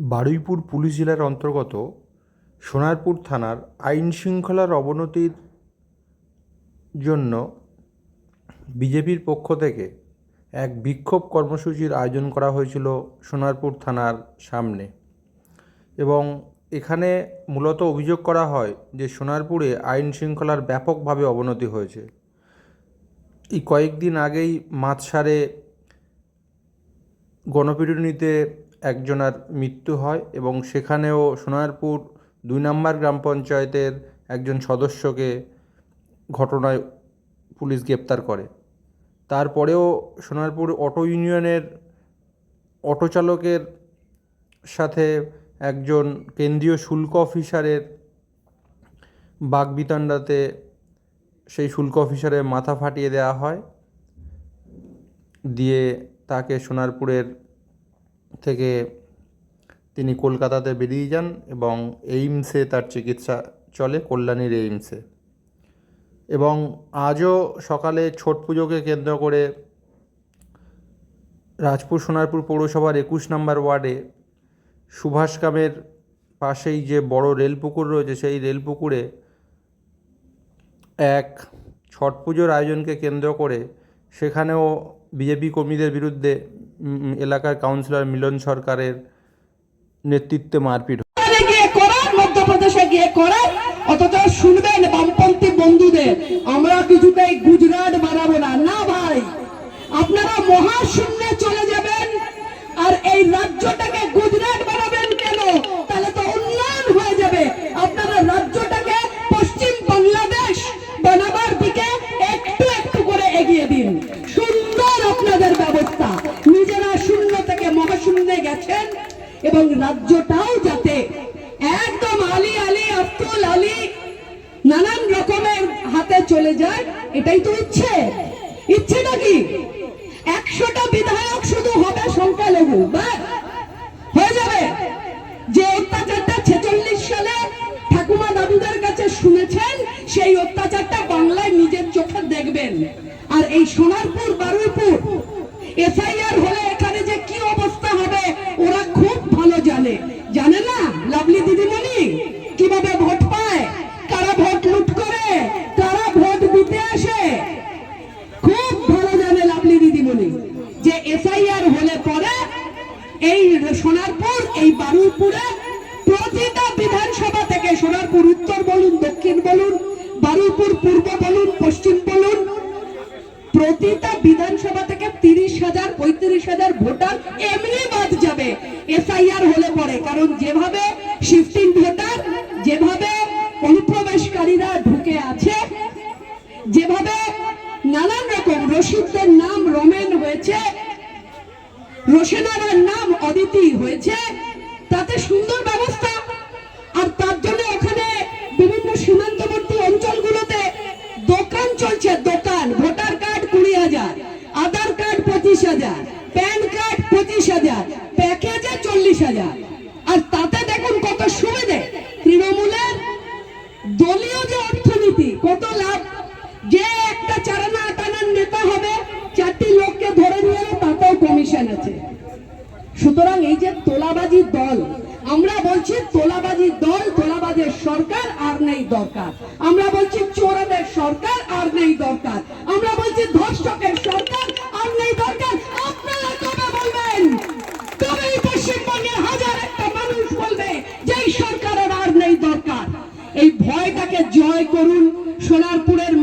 Baruipur police জেলার অন্তর্গত সোনারপুর থানার আইন শৃঙ্খলার অবনতির জন্য বিজেপির পক্ষ থেকে এক বিক্ষোভ কর্মসূচির আয়োজন করা হয়েছিল সোনারপুর থানার সামনে। এবং এখানে মূলত অভিযোগ করা হয় যে সোনারপুরে আইন শৃঙ্খলার ব্যাপকভাবে অবনতি হয়েছে। এই কয়েকদিন আগেই মাতসারে গণপিটুনিতে একজনার মৃত্যু হয় এবং সেখানেও সোনারপুর দুই নম্বর গ্রাম পঞ্চায়েতের একজন সদস্যকে ঘটনায় পুলিশ গ্রেপ্তার করে। তারপরেও সোনারপুর অটো ইউনিয়নের অটো চালকের সাথে একজন কেন্দ্রীয় শুল্ক অফিসারের বাগবিতণ্ডাতে সেই শুল্ক অফিসারের মাথা ফাটিয়ে দেওয়া হয়। দিয়ে তাকে সোনারপুরের থেকে তিনি কলকাতাতে বেরিয়ে যান এবং এইমসে তার চিকিৎসা চলে, কল্যাণীর এইমসে। এবং আজও সকালে ছট পুজোকে কেন্দ্র করে রাজপুর সোনারপুর পৌরসভার একুশ নম্বর ওয়ার্ডে সুভাষকামের পাশেই যে বড় রেলপুকুর রয়েছে, সেই রেলপুকুরে এক ছট পুজোর আয়োজনকে কেন্দ্র করে সেখানেও বিজেপি কর্মীদের বিরুদ্ধে এলাকার কাউন্সিলর মিলন সরকারের নেতৃত্বে মারপিট মধ্যপ্রদেশে গিয়ে করার, অথচ শুনবেন বামপন্থী বন্ধুদের, আমরা কিছুতেই গুজরাট বাড়াবো না। না ভাই, আপনারা মহাশূন্যে চলে যাবেন, আর এই রাজ্যটাকে গুজরাট এবং রাজ্যটাও যাতে একদম আলী আলী আব্দুল আলী নানান রকমের হাতে চলে যায় এটাই তো ইচ্ছে। ইচ্ছেটা কি? একশোটা বিধায়ক শুধু হবে সংখ্যালঘু ব্যাস, হয়ে যাবে। যে অত্যাচারটা ছেচল্লিশ সালে ঠাকুমা দাদুদের কাছে শুনেছেন সেই অত্যাচারটা বাংলায় নিজের চোখে দেখবেন। আর এই সোনারপুর বারুইপুর এসআইআর এই সোনারপুর, এই বারুইপুরে প্রতিটা বিধানসভা থেকে সোনারপুর উত্তর বলুন, দক্ষিণ বলুন, বারুইপুর পূর্ব বলুন, পশ্চিম বলুন, প্রতিটা বিধানসভা থেকে তিরিশ হাজার, পঁয়ত্রিশ হাজার ভোটার এমনি বাদ যাবে। এসআইআর হলে পরে, কারণ যেভাবে শিফটিং ভোটার যেভাবে অনুপ্রবেশকারীরা ঢুকে আছে, যেভাবে নানান রকম রশিদদের নাম রোমেন হয়েছে রোশেনারের নাম অদিতি হয়েছে। তাতে সুন্দর ব্যবস্থা। আর তার জন্য ওখানে বিভিন্ন সীমান্তবর্তী অঞ্চলগুলোতে দোকান চলছে, দোকান। ভোটার কার্ড কুড়ি হাজার, আধার কার্ড পঁচিশ হাজার, প্যান কার্ড পঁচিশ হাজার, প্যাকেজে চল্লিশ হাজার। আর তাতে দেখুন কত সুবিধে। তৃণমূলের দলীয় যে অর্থনীতি, কত লাভ। যে তাতেও আছে। সুতরাং এই যে তোলাবাজি দল, আমরা বলছি তোলাবাজি দল তোলাবাজের সরকার আর নেই দরকার। আমরা বলছি চোরাদের সরকার আর নেই দরকার। আমরা বলছি ধর্ষকের সরকার আর নেই দরকার। আপনারা কবে বলবেন তবে এই পশ্চিমবঙ্গের হাজার একটা মানুষ বলবে যে সরকারের আর নেই দরকার। এই ভয়টাকে জয় করুন, সোনারপুরের